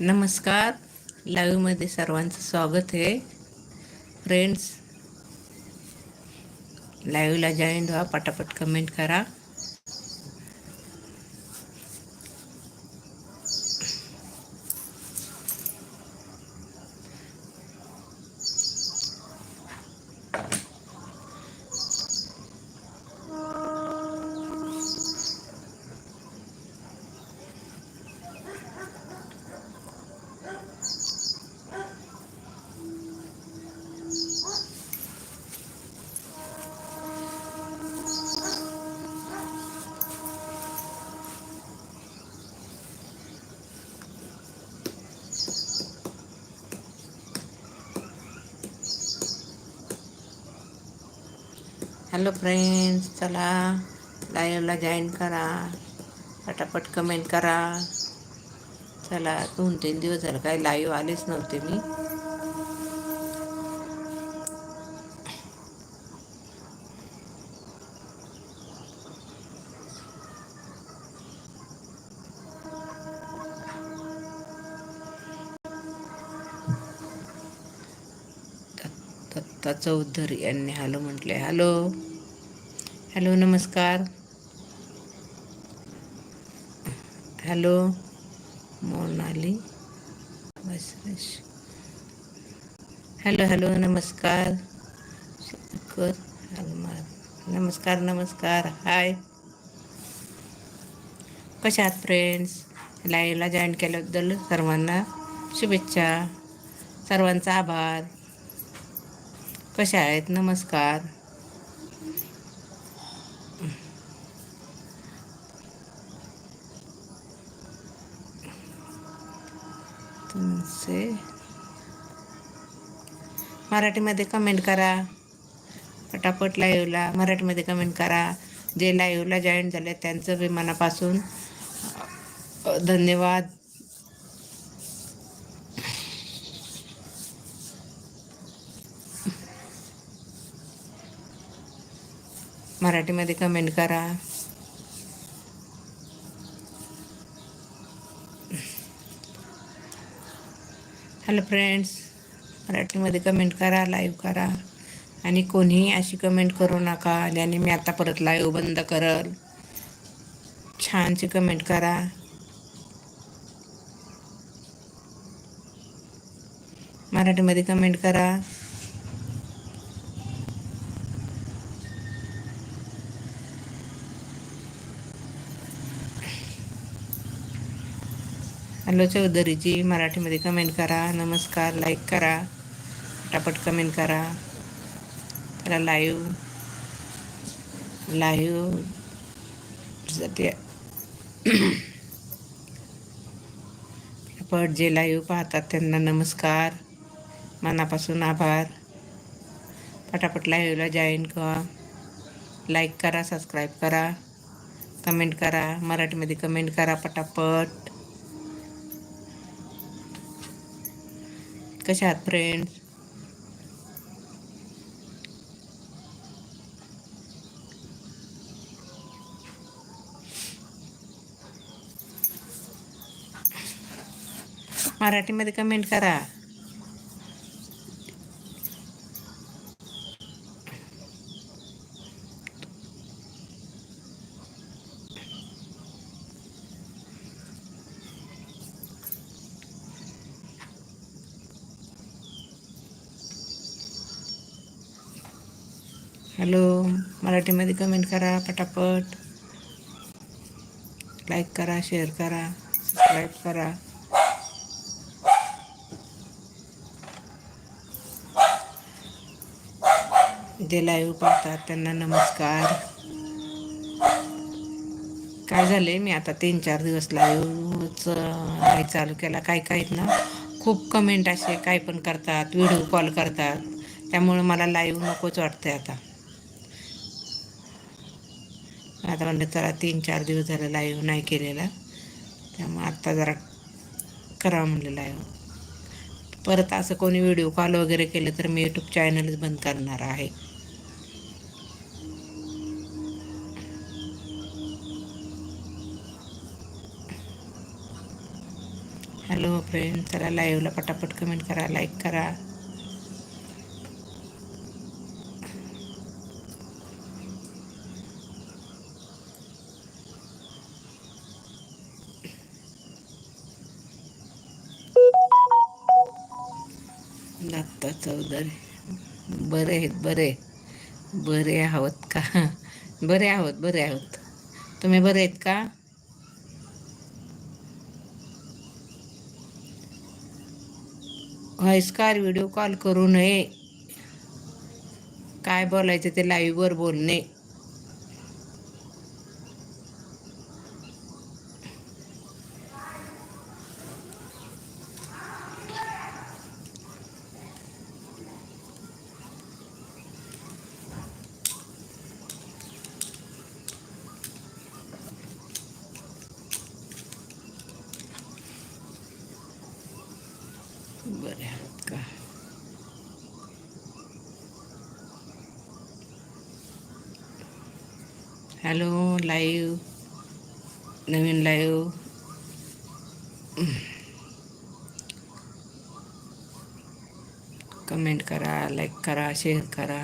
नमस्कार. लाईव्हमध्ये सर्वांचं स्वागत आहे. फ्रेंड्स लाईव्हला जॉईन व्हा पटापट कमेंट करा. हॅलो फ्रेंड्स चला लाईव्हला जॉईन करा. पटापट कमेंट करा. चला दोन तीन दिवस झालं काही लाईव्ह आलेच नव्हते मी. दत्ता चौधरी यांनी हॅलो म्हटले हॅलो. हॅलो नमस्कार. हॅलो. मोनाली. बसरेश हॅलो हॅलो नमस्कार. शंकर नमस्कार नमस्कार. हाय. कशा आहात फ्रेंड्स लाईव्हला जॉईन केल्याबद्दल सर्वांना शुभेच्छा. सर्वांचा आभार. कशा आहेत? नमस्कार. तुमचे मराठीमध्ये कमेंट करा. पटापट लाईव्हला मराठीमध्ये कमेंट करा. जे लाईव्हला जॉईन झाले त्यांचं बी मनापासून धन्यवाद. मराठीमध्ये कमेंट करा. हॅलो फ्रेंड्स मराठीमध्ये कमेंट करा लाईव्ह करा. आणि कोणीही अशी कमेंट करू नका ज्याने मी आता परत लाईव्ह बंद करल. छानशी कमेंट करा. मराठीमध्ये कमेंट करा. हॅलो चौधरीजी मराठीमध्ये कमेंट करा नमस्कार लाईक करा पटापट कमेंट करा. त्याला लाईव्ह लाईव्हसाठी पट जे लाईव्ह पाहतात त्यांना नमस्कार मनापासून आभार. पटापट लाईव्हला जॉईन करा. लाईक करा सबस्क्राईब करा. कमेंट करा. मराठीमध्ये कमेंट करा पटापट. कशा आहात फ्रेंड्स मराठीमध्ये कमेंट करा. हॅलो मराठीमध्ये कमेंट करा पटापट. लाईक करा शेअर करा सबस्क्राईब करा. जे लाईव्ह पाहतात त्यांना नमस्कार. काय झाले मी आता तीन चार दिवस लाईव्हच नाही चालू केला. काय काय ना खूप कमेंट असे काय पण करतात व्हिडिओ कॉल करतात. त्यामुळे मला लाईव्ह नकोच वाटते आता. आता म्हणलं जरा तीन चार दिवस झालं लाईव्ह नाही केलेला. त्यामुळे आत्ता जरा करा म्हणलं लाईव्ह परत असं कोणी व्हिडिओ कॉल वगैरे केलं तर मी यूट्यूब चॅनलच बंद करणार आहे. हॅलो फ्रेंड चला लाईव्हला पटापट कमेंट करा लाईक करा. बरे. बरे आहोत का? बरे आहोत बरे आहोत. तुम्ही बरे आहेत का? व्हॉइसकार व्हिडिओ कॉल करू नये. काय बोलायचं ते लाईव्हवर बोलणे. बरे हॅलो लाईव्ह नवीन लाईव्ह कमेंट करा लाईक करा शेअर करा.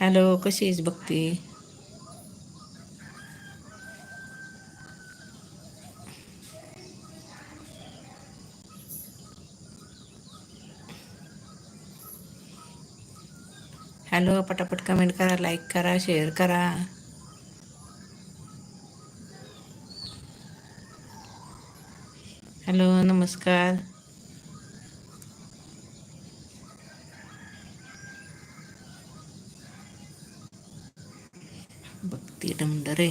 हॅलो कशी आहेस भक्ती हॅलो पटापट कमेंट करा लाईक करा शेअर करा. हॅलो नमस्कार. भक्ती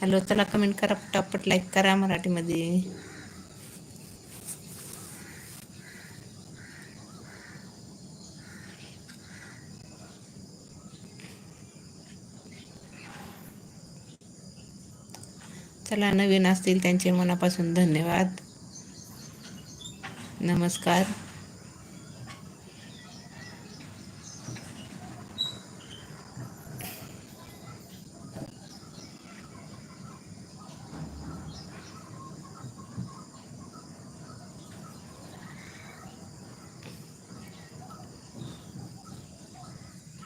हॅलो चला कमेंट करा पटापट लाईक करा मराठीमध्ये. चला नवीन असतील त्यांचे मनापासून धन्यवाद. नमस्कार.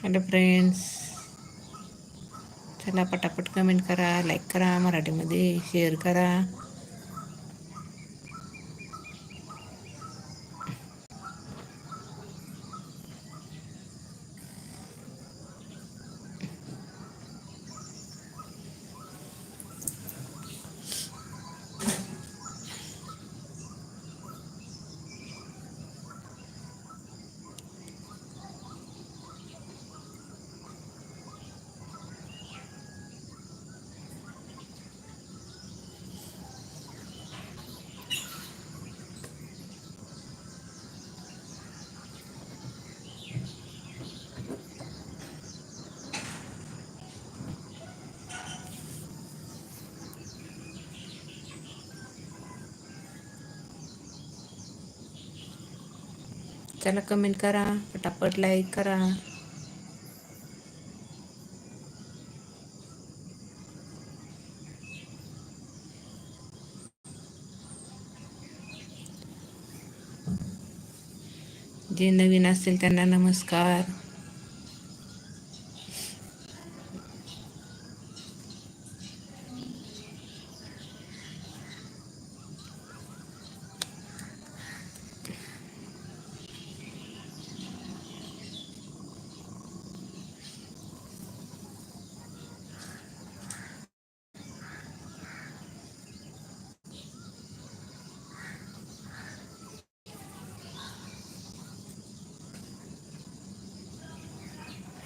हॅलो फ्रेंड्स चला पटापट कमेंट करा लाईक करा मराठीमध्ये शेअर करा. चला कमेंट करा पटापट लाईक करा. जे नवीन असतील त्यांना नमस्कार.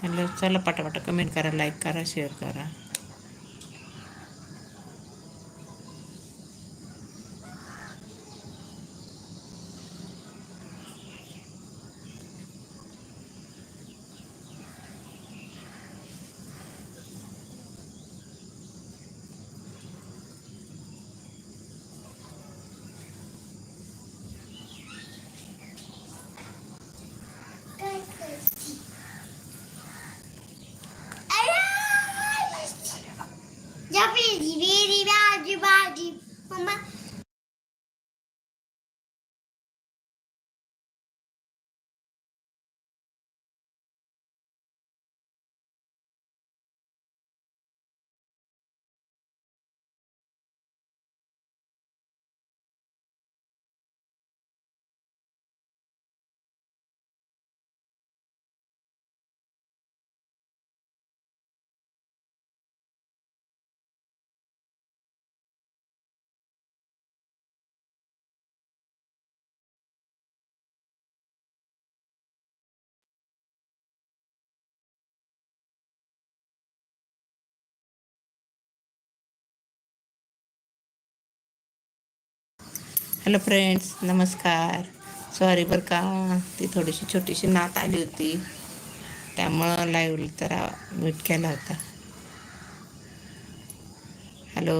हॅलो चला पटापट कमेंट करा लाईक करा शेअर करा. हॅलो फ्रेंड्स नमस्कार. सॉरी बरं का ती थोडीशी छोटीशी नात आली होती. त्यामुळं लाईव्ह तर म्यूट केला होता. हॅलो